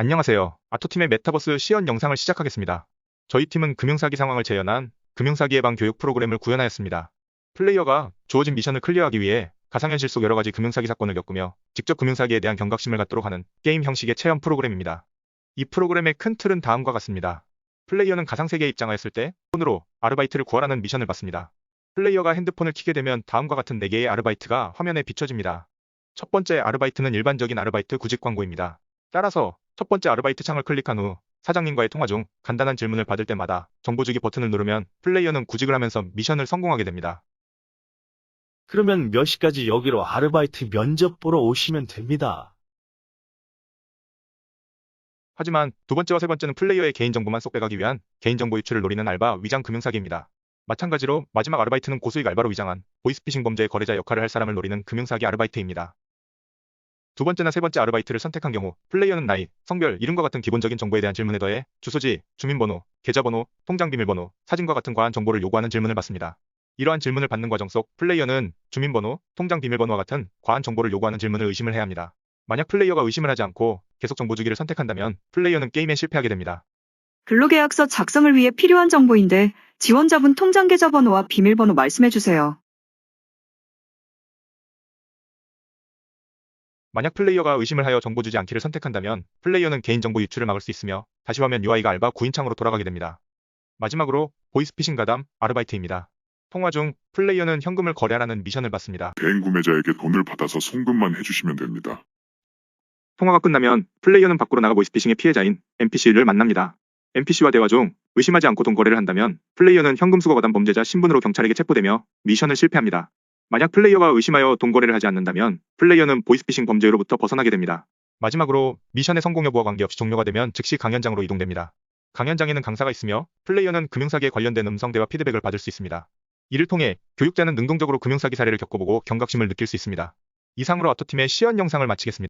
안녕하세요. 아토팀의 메타버스 시연 영상을 시작하겠습니다. 저희 팀은 금융사기 상황을 재현한 금융사기 예방 교육 프로그램을 구현하였습니다. 플레이어가 주어진 미션을 클리어하기 위해 가상현실 속 여러 가지 금융사기 사건을 겪으며 직접 금융사기에 대한 경각심을 갖도록 하는 게임 형식의 체험 프로그램입니다. 이 프로그램의 큰 틀은 다음과 같습니다. 플레이어는 가상세계에 입장하였을 때 폰으로 아르바이트를 구하라는 미션을 받습니다. 플레이어가 핸드폰을 켜게 되면 다음과 같은 4개의 아르바이트가 화면에 비춰집니다. 첫 번째 아르바이트는 일반적인 아르바이트 구직 광고입니다. 따라서 첫 번째 아르바이트 창을 클릭한 후 사장님과의 통화 중 간단한 질문을 받을 때마다 정보 주기 버튼을 누르면 플레이어는 구직을 하면서 미션을 성공하게 됩니다. 그러면 몇 시까지 여기로 아르바이트 면접 보러 오시면 됩니다. 하지만 두 번째와 세 번째는 플레이어의 개인정보만 쏙 빼가기 위한 개인정보 유출을 노리는 알바 위장 금융사기입니다. 마찬가지로 마지막 아르바이트는 고수익 알바로 위장한 보이스피싱 범죄의 거래자 역할을 할 사람을 노리는 금융사기 아르바이트입니다. 두 번째나 세 번째 아르바이트를 선택한 경우 플레이어는 나이, 성별, 이름과 같은 기본적인 정보에 대한 질문에 더해 주소지, 주민번호, 계좌번호, 통장 비밀번호, 사진과 같은 과한 정보를 요구하는 질문을 받습니다. 이러한 질문을 받는 과정 속 플레이어는 주민번호, 통장 비밀번호와 같은 과한 정보를 요구하는 질문을 의심을 해야 합니다. 만약 플레이어가 의심을 하지 않고 계속 정보 주기를 선택한다면 플레이어는 게임에 실패하게 됩니다. 근로계약서 작성을 위해 필요한 정보인데 지원자분 통장 계좌번호와 비밀번호 말씀해 주세요. 만약 플레이어가 의심을 하여 정보 주지 않기를 선택한다면 플레이어는 개인정보 유출을 막을 수 있으며 다시 화면 UI가 알바 구인창으로 돌아가게 됩니다. 마지막으로 보이스피싱 가담 아르바이트입니다. 통화 중 플레이어는 현금을 거래하라는 미션을 받습니다. 개인 구매자에게 돈을 받아서 송금만 해주시면 됩니다. 통화가 끝나면 플레이어는 밖으로 나가 보이스피싱의 피해자인 NPC를 만납니다. NPC와 대화 중 의심하지 않고 돈 거래를 한다면 플레이어는 현금 수거 과담 범죄자 신분으로 경찰에게 체포되며 미션을 실패합니다. 만약 플레이어가 의심하여 돈 거래를 하지 않는다면 플레이어는 보이스피싱 범죄로부터 벗어나게 됩니다. 마지막으로 미션의 성공 여부와 관계없이 종료가 되면 즉시 강연장으로 이동됩니다. 강연장에는 강사가 있으며 플레이어는 금융사기에 관련된 음성대화 피드백을 받을 수 있습니다. 이를 통해 교육자는 능동적으로 금융사기 사례를 겪어보고 경각심을 느낄 수 있습니다. 이상으로 아토팀의 시연 영상을 마치겠습니다.